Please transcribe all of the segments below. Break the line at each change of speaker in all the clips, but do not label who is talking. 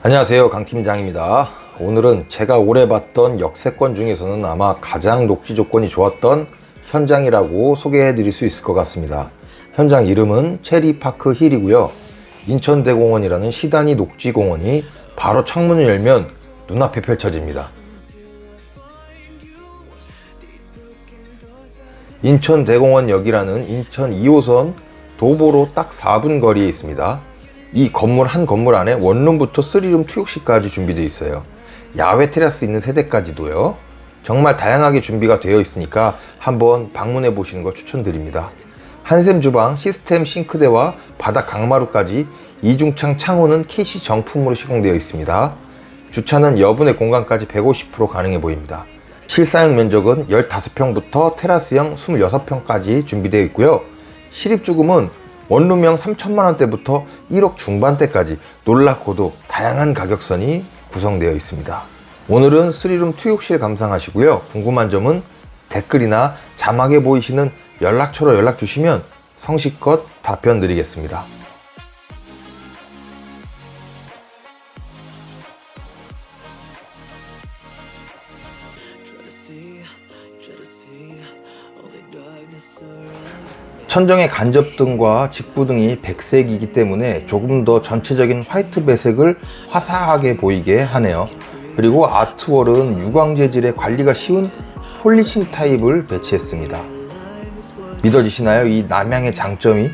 안녕하세요. 강 팀장입니다. 오늘은 제가 오래 봤던 역세권 중에서는 아마 가장 녹지 조건이 좋았던 현장이라고 소개해 드릴 수 있을 것 같습니다. 현장 이름은 체리파크 힐이고요. 인천대공원이라는 시단위 녹지공원이 바로 창문을 열면 눈앞에 펼쳐집니다. 인천대공원역이라는 인천 2호선 도보로 딱 4분 거리에 있습니다. 이 건물 한 건물 안에 원룸부터 3룸 투욕실까지 준비되어 있어요. 야외 테라스 있는 세대까지도요. 정말 다양하게 준비가 되어 있으니까 한번 방문해 보시는 걸 추천드립니다. 한샘 주방, 시스템 싱크대와 바닥 강마루까지 이중창 창호는 KC 정품으로 시공되어 있습니다. 주차는 여분의 공간까지 150% 가능해 보입니다. 실사용 면적은 15평부터 테라스형 26평까지 준비되어 있고요. 실입주금은 원룸형 3천만 원대부터 1억 중반대까지 놀랍고도 다양한 가격선이 구성되어 있습니다. 오늘은 3룸 투욕실 감상하시고요. 궁금한 점은 댓글이나 자막에 보이시는 연락처로 연락 주시면 성실껏 답변 드리겠습니다. 천정의 간접등과 직부등이 백색이기 때문에 조금 더 전체적인 화이트 배색을 화사하게 보이게 하네요. 그리고 아트월은 유광 재질의 관리가 쉬운 폴리싱 타입을 배치했습니다. 믿어지시나요? 이 남양의 장점이?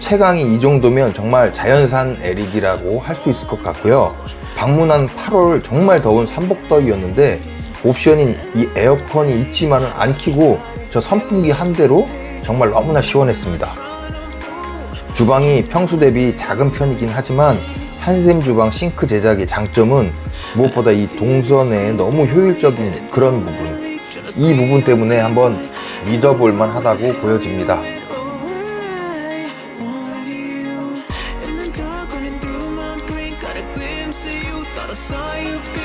채광이 이 정도면 정말 자연산 LED라고 할 수 있을 것 같고요. 방문한 8월 정말 더운 삼복더위였는데 옵션인 이 에어컨이 있지만은 안 키고 저 선풍기 한 대로 정말 너무나 시원했습니다. 주방이 평수 대비 작은 편이긴 하지만 한샘 주방 싱크 제작의 장점은 무엇보다 이 동선에 너무 효율적인 그런 부분 이 부분 때문에 한번 믿어볼 만 하다고 보여집니다.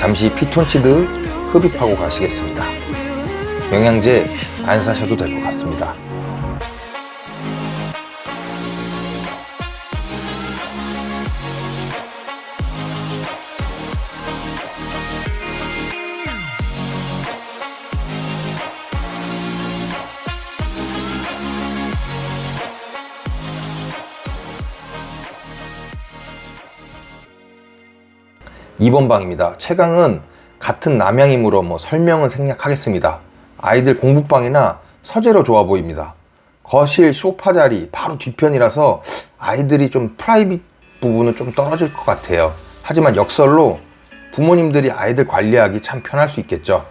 잠시 피톤치드 흡입하고 가시겠습니다. 영양제 안 사셔도 될 것 같습니다. 이번 방입니다. 채광은 같은 남양이므로 뭐 설명은 생략하겠습니다. 아이들 공부방이나 서재로 좋아 보입니다. 거실 소파 자리 바로 뒤편이라서 아이들이 좀 프라이빗 부분은 좀 떨어질 것 같아요. 하지만 역설로 부모님들이 아이들 관리하기 참 편할 수 있겠죠.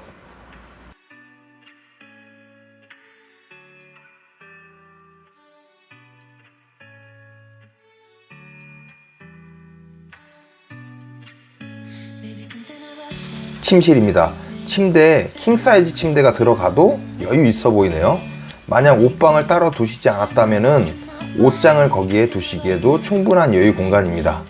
침실입니다. 침대에 킹사이즈 침대가 들어가도 여유 있어 보이네요. 만약 옷방을 따로 두시지 않았다면은 옷장을 거기에 두시기에도 충분한 여유 공간입니다.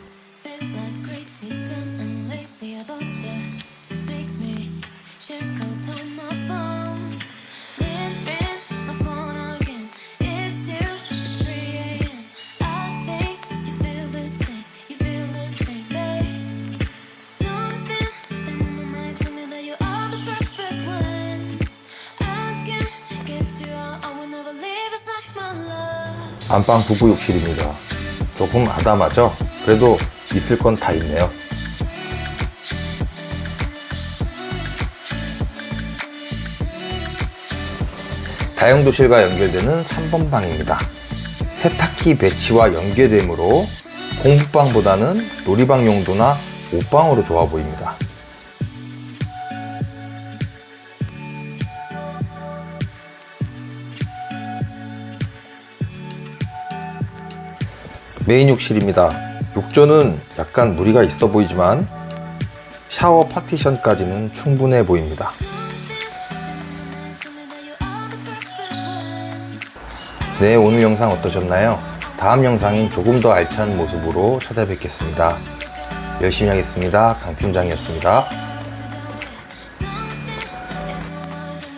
안방 부부 욕실입니다. 조금 아담하죠? 그래도 있을 건 다 있네요. 다용도실과 연결되는 3번 방입니다. 세탁기 배치와 연계되므로 공부방보다는 놀이방 용도나 옷방으로 좋아 보입니다. 메인 욕실입니다. 욕조는 약간 무리가 있어 보이지만 샤워 파티션까지는 충분해 보입니다. 네, 오늘 영상 어떠셨나요? 다음 영상인 조금 더 알찬 모습으로 찾아뵙겠습니다. 열심히 하겠습니다. 강 팀장이었습니다.